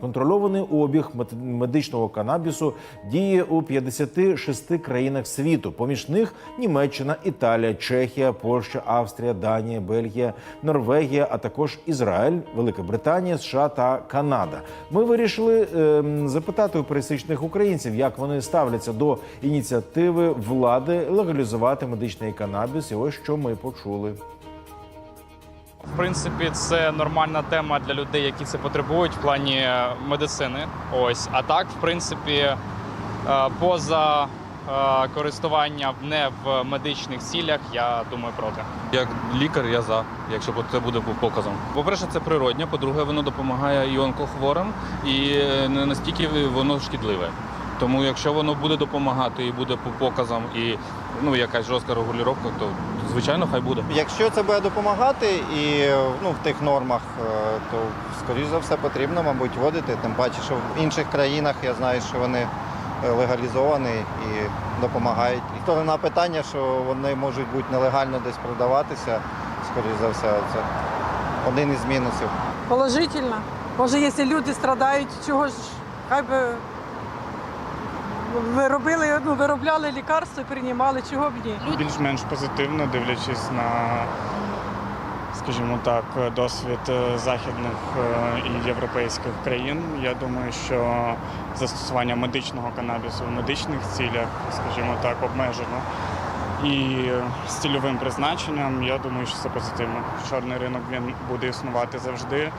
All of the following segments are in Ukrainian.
Контрольований обіг медичного канабісу діє у 56 країнах світу. Поміж них Німеччина, Італія, Чехія, Польща, Австрія, Данія, Бельгія, Норвегія, а також Ізраїль, Велика Британія, США та Канада. Ми вирішили ем, запитати у пересічних українців, як вони ставляться до ініціативи влади легалізувати медичний канабіс. І ось що ми почули. В принципі, це нормальна тема для людей, які це потребують в плані е, медицини. Ось, а так, в принципі, е, поза е, користування не в медичних цілях, я думаю проти. Як лікар, я за, якщо це буде показом. По-перше, це природньо, по-друге, воно допомагає і онкохворим, і не настільки воно шкідливе. Тому якщо воно буде допомагати і буде по показам, і ну якась жорстка регулювання, то звичайно хай буде. Якщо це буде допомагати і ну, в тих нормах, е, то скоріш за все потрібно, мабуть, вводити. Тим паче, що в інших країнах я знаю, що вони е, легалізовані і допомагають. І сторона питання, що вони можуть бути нелегально десь продаватися, скоріш за все, це один із мінусів. Положительно. Може, якщо люди страдають, чого ж хай би виробили, ну, виробляли лікарства, приймали, чого б ні. більш-менш позитивно, дивлячись на, скажімо так, досвід е, західних е, і європейських країн. Я думаю, що застосування медичного канабісу в медичних цілях, скажімо так, обмежено. І з цільовим призначенням, я думаю, що це позитивно. Чорний ринок він буде існувати завжди, е,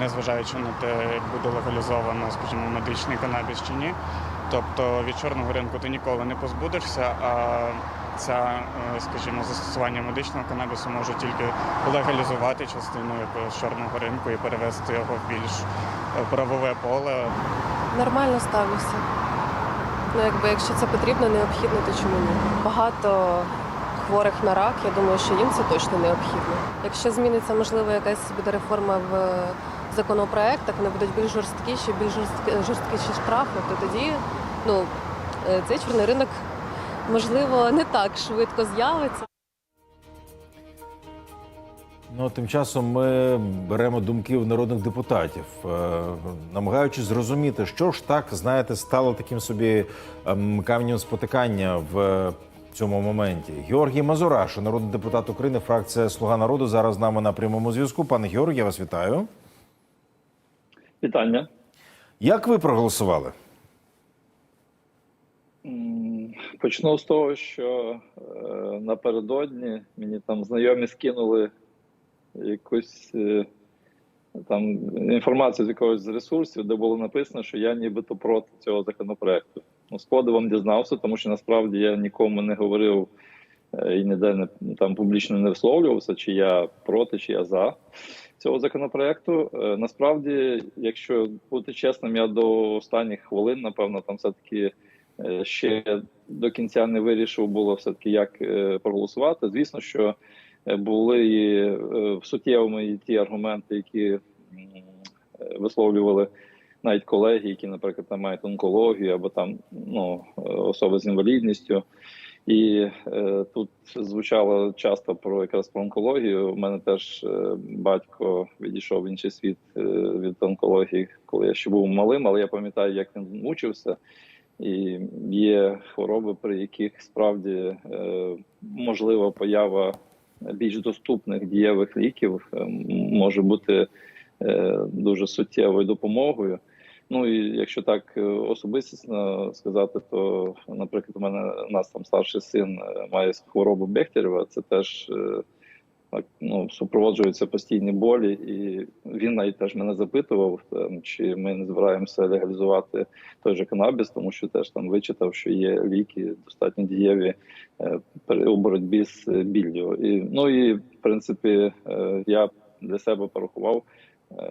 незважаючи на те, як буде легалізовано, скажімо, медичний канабіс чи ні. Тобто від чорного ринку ти ніколи не позбудешся, а ця, е, скажімо, застосування медичного канабісу може тільки легалізувати частину якогось чорного ринку і перевести його в більш е, правове поле. Нормально ставлюся. Ну, якби якщо це потрібно, необхідно, то чому ні? Багато хворих на рак, я думаю, що їм це точно необхідно. Якщо зміниться, можливо, якась буде реформа в законопроектах, вони будуть більш жорсткіші, більш жорсткі, жорсткіші штрафи, то тоді ну, е, цей чорний ринок можливо не так швидко з'явиться. Ну, тим часом ми беремо думки в народних депутатів, е, намагаючись зрозуміти, що ж так, знаєте, стало таким собі ем, спотикання в цьому моменті. Георгій Мазураш, народний депутат України, фракція Слуга народу. Зараз з нами на прямому зв'язку. Пане Георгій, я вас вітаю. Вітання. Як ви проголосували? Почну з того, що е, напередодні мені там знайомі скинули якусь е, там інформацію з якогось з ресурсів, де було написано, що я нібито проти цього законопроекту. Ну, з подивом дізнався, тому що насправді я нікому не говорив е, і ніде не там публічно не висловлювався, чи я проти, чи я за цього законопроекту. Насправді, якщо бути чесним, я до останніх хвилин, напевно, там все-таки е, ще до кінця не вирішив було все-таки як е, проголосувати. Звісно, що е, були і, е, суттєвими і ті аргументи, які е, висловлювали навіть колеги, які, наприклад, там мають онкологію або там ну, е, особи з інвалідністю. І е, тут звучало часто про якраз про онкологію. У мене теж е, батько відійшов в інший світ е, від онкології, коли я ще був малим, але я пам'ятаю, як він мучився. І є хвороби, при яких справді е, можлива поява більш доступних дієвих ліків е, може бути е, дуже суттєвою допомогою. Ну і якщо так особистісно сказати, то, наприклад, у мене у нас там старший син має хворобу Бехтерєва, це теж ну, супроводжуються постійні болі, і він навіть теж мене запитував, там, чи ми не збираємося легалізувати той же канабіс, тому що теж там вичитав, що є ліки достатньо дієві е, у боротьбі з е, біллю. І, ну і в принципі, е, я для себе порахував,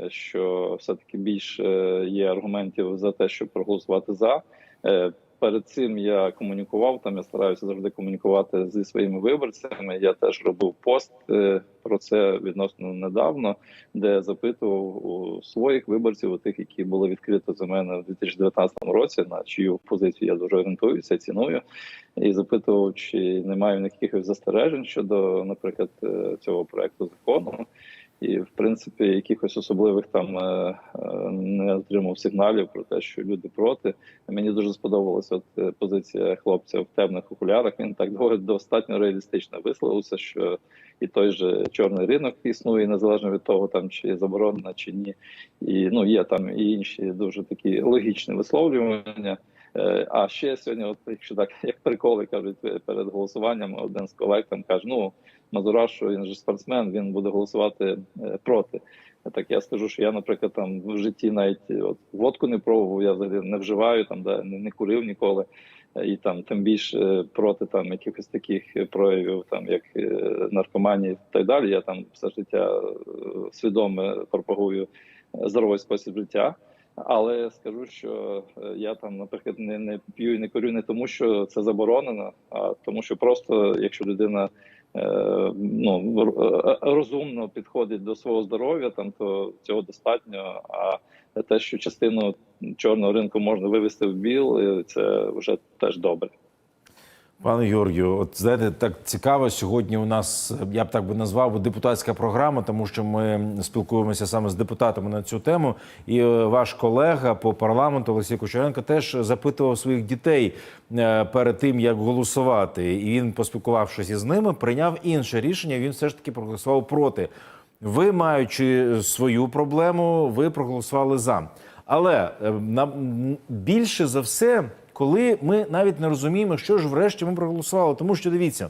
що все-таки більше є аргументів за те, щоб проголосувати за. Перед цим я комунікував там. Я стараюся завжди комунікувати зі своїми виборцями. Я теж робив пост е, про це відносно недавно, де запитував у своїх виборців, у тих, які були відкриті за мене в 2019 році, на чию позицію я дуже орієнтуюся, ціную, і запитував, чи немає в них застережень щодо, наприклад, е, цього проекту закону. І, в принципі, якихось особливих там е, е, не отримав сигналів про те, що люди проти. Мені дуже сподобалася от е, позиція хлопця в темних окулярах. Він так доволі достатньо реалістично висловився, що і той же чорний ринок існує незалежно від того, там чи заборонено, чи ні. І ну є там і інші дуже такі логічні висловлювання. Е, А ще сьогодні, от якщо так як приколи кажуть е, перед голосуванням, один з колег там каже: ну Мазураш, він же спортсмен, він буде голосувати е, проти. Так я скажу, що я, наприклад, там в житті навіть от водку не пробував, я взагалі не вживаю там, да, не, не курив ніколи. І там тим більше проти там якихось таких проявів, там як наркоманії і так далі. Я там все життя свідомо пропагую здоровий спосіб життя. Але скажу, що е, я там, наприклад, не, не п'ю і не курю не тому, що це заборонено, а тому, що просто якщо людина е, ну е, розумно підходить до свого здоров'я, там то цього достатньо. А те, що частину чорного ринку можна вивести в біл, е, це вже теж добре. Пане Георгію, от знаєте, так цікаво сьогодні. У нас я б так би назвав депутатська програма, тому що ми спілкуємося саме з депутатами на цю тему. І е, ваш колега по парламенту Олексій Кучеренко теж запитував своїх дітей е, перед тим, як голосувати. І він, поспілкувавшись із ними, прийняв інше рішення. Він все ж таки проголосував проти. Ви, маючи свою проблему, ви проголосували за. Але е, на більше за все, коли ми навіть не розуміємо, що ж врешті ми проголосували, тому що дивіться.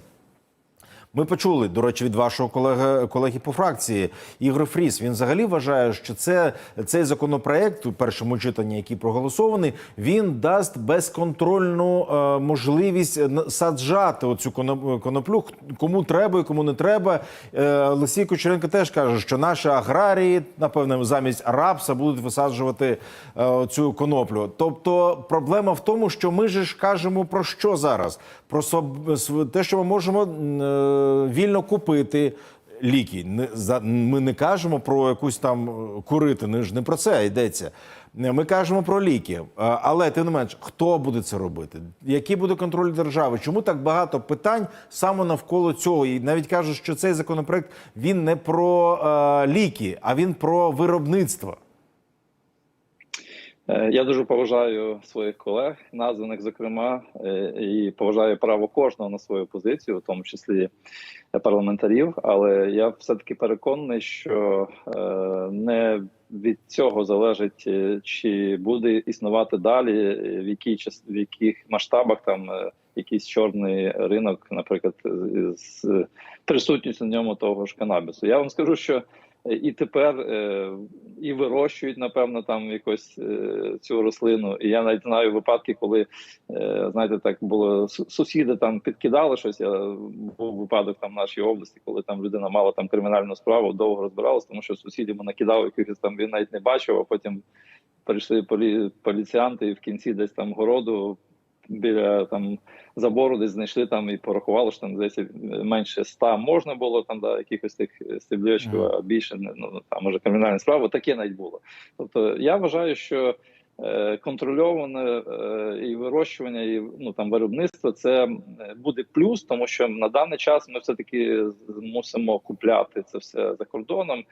Ми почули, до речі, від вашого колеги, колеги по фракції Ігор Фріс. Він взагалі вважає, що це цей законопроект у першому читанні, який проголосований, він дасть безконтрольну е, можливість саджати оцю коно- коноплю, кому треба і кому не треба. Е, Олексій Кучеренко теж каже, що наші аграрії, напевне, замість рапса будуть висаджувати е, цю коноплю. Тобто проблема в тому, що ми ж кажемо про що зараз? Про те, що ми можемо е, вільно купити. Ліки ми не кажемо про якусь там е, курити. Не ж не про це йдеться. Е, Ми кажемо про ліки. Е, Але тим не менш, хто буде це робити? Який буде контроль держави? Чому так багато питань саме навколо цього? І навіть кажуть, що цей законопроект він не про е, ліки, а він про виробництво. Е, Я дуже поважаю своїх колег, названих зокрема, е, і поважаю право кожного на свою позицію, в тому числі парламентарів. Але я все-таки переконаний, що е, не від цього залежить, е, чи буде існувати далі, е, в якій в яких масштабах там е, якийсь чорний ринок, наприклад, з присутністю на ньому того ж канабісу. Я вам скажу, що і тепер е, і вирощують, напевно, там якось е, цю рослину. І я навіть знаю випадки, коли е, знаєте, так було сусіди там підкидали щось. Я був випадок там в нашій області, коли там людина мала там кримінальну справу, довго розбиралася, тому що сусід йому накидав якихось там він навіть не бачив, а потім прийшли полі, поліціянти і в кінці десь там городу. Біля там забору десь знайшли там і порахували, що там десь менше ста можна було там да, якихось тих стеблячків, а більше не ну там може кримінальна справа. Таке навіть було. Тобто я вважаю, що е, контрольоване е, і вирощування, і ну там виробництво це е, буде плюс, тому що на даний час ми все таки мусимо купляти це все за кордоном.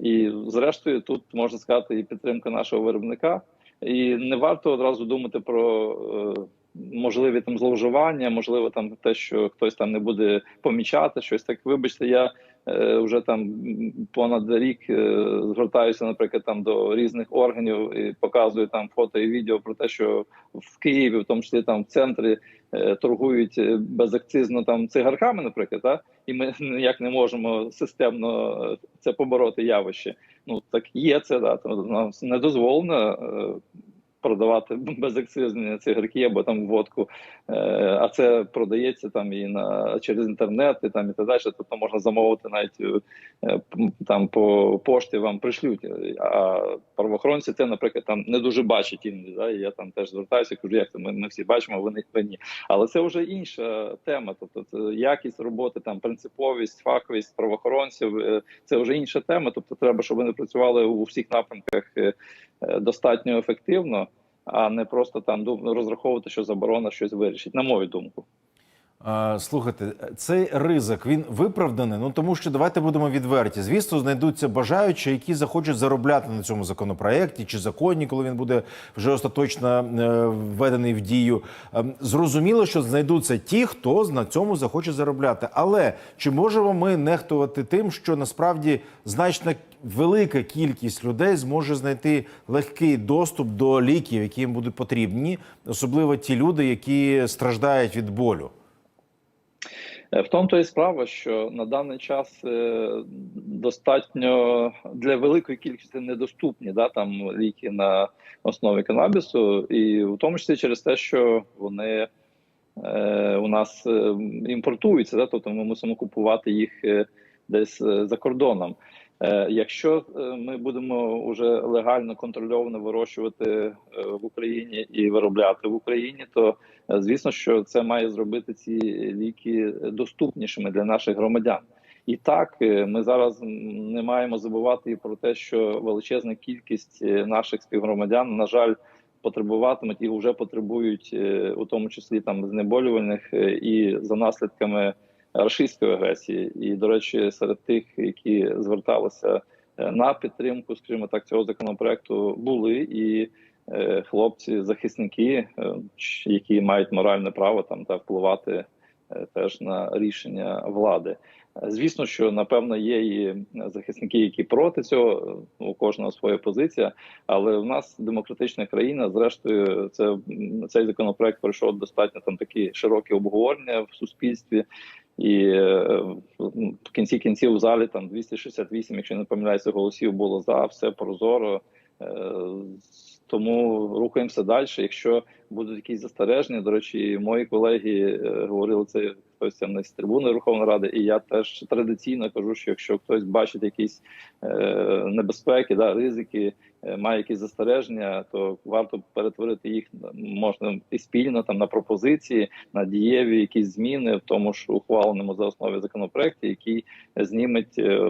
І зрештою, тут можна сказати, і підтримка нашого виробника. І не варто одразу думати про можливі там зловживання, можливо, там те, що хтось там не буде помічати щось. Так, вибачте, я е, вже там понад рік е, звертаюся, наприклад, там до різних органів і показую там фото і відео про те, що в Києві, в тому числі там в центрі, е, торгують е, безакцизно там цигарками, наприклад, та? і ми ніяк не можемо системно е, це побороти явище. Ну так є це да, нам не дозволено е, продавати безакцизні цигарки або там водку, е, а це продається там і на через інтернет, і там і так далі. Тобто можна замовити навіть е, там по пошті вам пришлють. А правоохоронці це, наприклад, там не дуже бачать іноді. Да? І я там теж звертаюся, кажу, як це ми, ми всі бачимо, вони ні. Але це вже інша тема. Тобто це якість роботи, там принциповість, фаховість правоохоронців. е, Це вже інша тема. Тобто, треба, щоб вони працювали у всіх напрямках достатньо ефективно, а не просто там дум- розраховувати, що заборона щось вирішить, на мою думку. Слухайте, цей ризик він виправданий. Ну тому що давайте будемо відверті. Звісно, знайдуться бажаючі, які захочуть заробляти на цьому законопроекті чи законі, коли він буде вже остаточно е, введений в дію. Ем, Зрозуміло, що знайдуться ті, хто на цьому захоче заробляти. Але чи можемо ми нехтувати тим, що насправді значна велика кількість людей зможе знайти легкий доступ до ліків, які їм будуть потрібні, особливо ті люди, які страждають від болю. Е, В тому то і справа, що на даний час е, достатньо для великої кількості недоступні да, там ліки на основі канабісу, і в тому числі через те, що вони е, у нас е, імпортуються, да, тобто ми мусимо купувати їх десь за кордоном. Е, Якщо е, ми будемо вже легально контрольовано вирощувати е, в Україні і виробляти в Україні, то звісно, що це має зробити ці ліки доступнішими для наших громадян. І так ми зараз не маємо забувати і про те, що величезна кількість наших співгромадян, на жаль, потребуватимуть і вже потребують, у тому числі там знеболювальних і за наслідками рашистської агресії. І, до речі, серед тих, які зверталися е, на підтримку, скажімо так, цього законопроекту, були і е, хлопці-захисники, е, які мають моральне право там та впливати теж на рішення влади. Звісно, що напевно є і захисники, які проти цього. У кожного своя позиція, але в нас демократична країна. Зрештою, це цей законопроект пройшов достатньо там такі широкі обговорення в суспільстві. І е, в кінці кінців в залі там 268, якщо не помиляюся, голосів було за все прозоро. Е, Тому рухаємося далі. Якщо будуть якісь застереження, до речі, мої колеги е, говорили це хтось там не з трибуни Верховної Ради, і я теж традиційно кажу, що якщо хтось бачить якісь е, небезпеки, да, ризики, е, має якісь застереження, то варто перетворити їх можна і спільно там на пропозиції, на дієві якісь зміни в тому ж ухваленому за основі законопроекті, який зніметь е,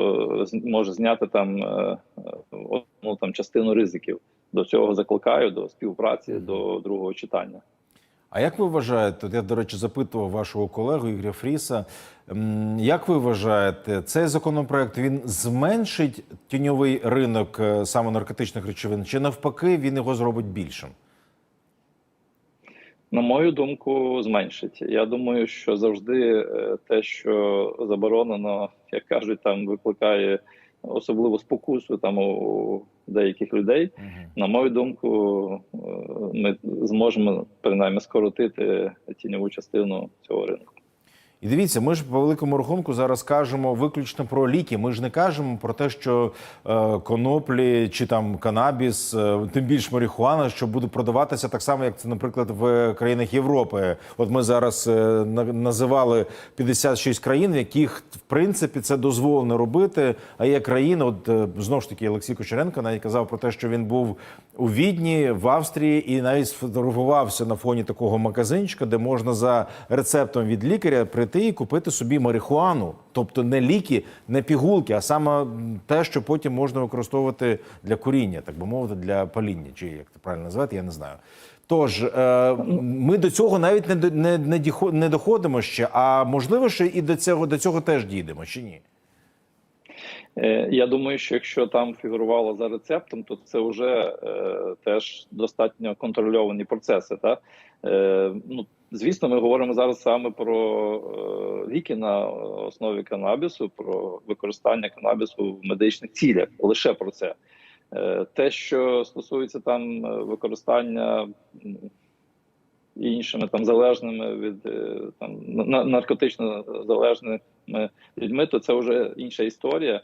може зняти там е, е, ну, там частину ризиків. До цього закликаю до співпраці до другого читання. А як ви вважаєте, я, до речі, запитував вашого колегу Ігоря Фріса, як ви вважаєте, цей законопроект він зменшить тіньовий ринок е, саме наркотичних речовин, чи навпаки він його зробить більшим? На мою думку, зменшить. Я думаю, що завжди е, те, що заборонено, як кажуть, там викликає особливу спокусу там у деяких людей. На мою думку, е, ми зможемо принаймні скоротити тіньову частину цього ринку. І дивіться, ми ж по великому рахунку зараз кажемо виключно про ліки. Ми ж не кажемо про те, що е, коноплі чи там канабіс, е, тим більш марихуана, що буде продаватися так само, як це, наприклад, в країнах Європи. От ми зараз е, на- називали 56 країн, в яких в принципі це дозволено робити. А є країни, от е, знову ж таки, Олексій Кучеренко навіть казав про те, що він був у Відні, в Австрії, і навіть сфотографувався на фоні такого магазинчика, де можна за рецептом від лікаря прийти і купити собі марихуану, тобто не ліки, не пігулки, а саме те, що потім можна використовувати для куріння, так би мовити, для паління, чи як це правильно назвати, я не знаю. Тож е, ми до цього навіть не, не, не, не доходимо ще. А можливо, що і до цього до цього теж дійдемо, чи ні? Е, Я думаю, що якщо там фігурувало за рецептом, то це вже е, теж достатньо контрольовані процеси. Та? Е, ну, звісно, ми говоримо зараз саме про е, ліки на основі канабісу, про використання канабісу в медичних цілях, лише про це. Е, те, що стосується там е, використання іншими там залежними від там на- наркотично залежними людьми, то це вже інша історія.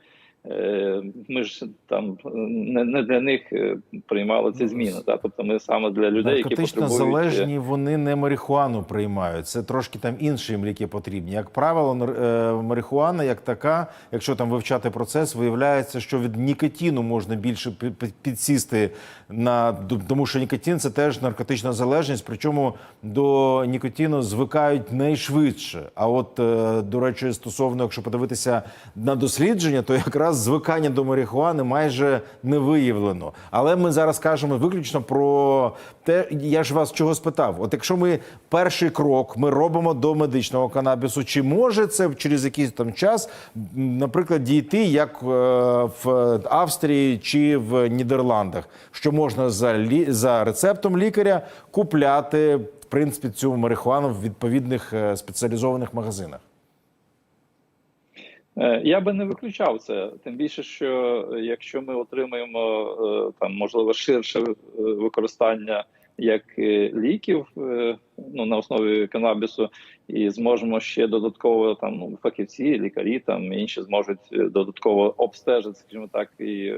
Е, Ми ж там не, не для них е, приймали ці зміни. Та? Тобто ми саме для людей, які потребують е, залежні, вони не марихуану приймають. Це трошки там інші ліки потрібні. Як правило, е, марихуана, як така, якщо там вивчати процес, виявляється, що від нікотину можна більше пі- пі- підсісти на тому, що нікотин це теж наркотична залежність. Причому до нікотину звикають найшвидше. А от, е, до речі, стосовно, якщо подивитися на дослідження, то якраз звикання до марихуани майже не виявлено. Але ми зараз кажемо виключно про те, я ж вас чого спитав. От якщо ми перший крок ми робимо до медичного канабісу, чи може це через якийсь там час, наприклад, дійти як е, в Австрії чи в Нідерландах, що можна за лі за рецептом лікаря купляти в принципі цю марихуану в відповідних е, спеціалізованих магазинах? Е, Я би не виключав це. Тим більше, що е, якщо ми отримаємо е, там можливо ширше використання як ліків ну на основі канабісу, і зможемо ще додатково там ну фахівці, лікарі там інші зможуть додатково обстежити, скажімо так, і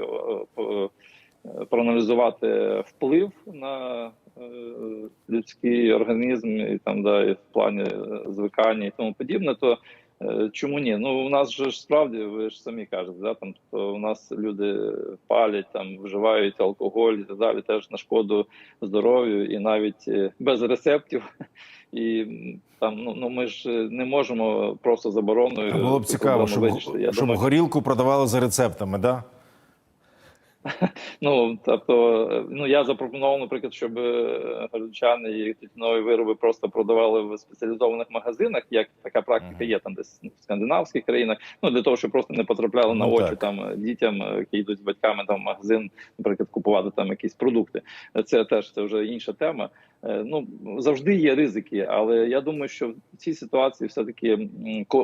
проаналізувати вплив на людський організм і там да, і в плані звикання і тому подібне, то Чому ні? Ну у нас же ж справді, ви ж самі кажете, да там то у нас люди палять, там вживають алкоголь і так далі, теж на шкоду здоров'ю, і навіть е, без рецептів. І там ну, ну ми ж е, не можемо просто забороною. Було б цікаво, щоб. Щоб горілку продавали за рецептами, да? Ну тобто, е, ну я запропонував, наприклад, щоб е, горілчани і тютюнові вироби просто продавали в спеціалізованих магазинах, як така практика є там десь в скандинавських країнах. Ну для того, щоб просто не потрапляли на Ну, очі так. там е, дітям, які йдуть з батьками там в магазин, наприклад, купувати там якісь продукти. Це теж це вже інша тема. Ну завжди є ризики, але я думаю, що в цій ситуації все таки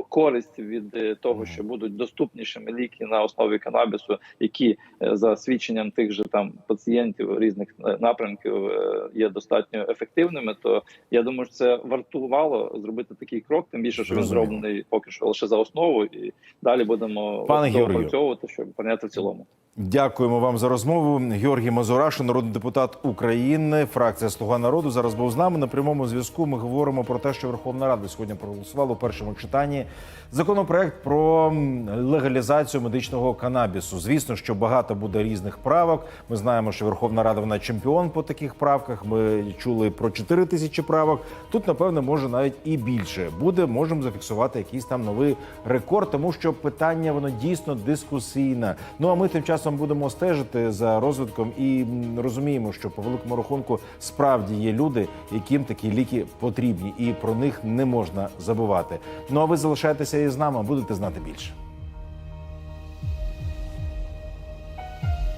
користь від того, що будуть доступнішими ліки на основі канабісу, які за свідченням тих же там пацієнтів різних е, напрямків е, є достатньо ефективними. То я думаю, що це вартувало зробити такий крок, тим більше, що він зроблений поки що лише за основу, і далі будемо Пане Георгію. щоб прийняти в цілому. Дякуємо вам за розмову. Георгій Мазурашин, народний депутат України, фракція Слуга народу. Зараз був з нами на прямому зв'язку. Ми говоримо про те, що Верховна Рада сьогодні проголосувала у першому читанні законопроект про легалізацію медичного канабісу. Звісно, що багато буде різних правок. Ми знаємо, що Верховна Рада вона чемпіон по таких правках. Ми чули про 4 тисячі правок. Тут, напевно, може навіть і більше буде. Можемо зафіксувати якийсь там новий рекорд, тому що питання воно дійсно дискусійне. Ну а ми тим часом будемо стежити за розвитком і розуміємо, що по великому рахунку справді є люди, яким такі ліки потрібні, і про них не можна забувати. Ну а ви залишайтеся із нами, будете знати більше.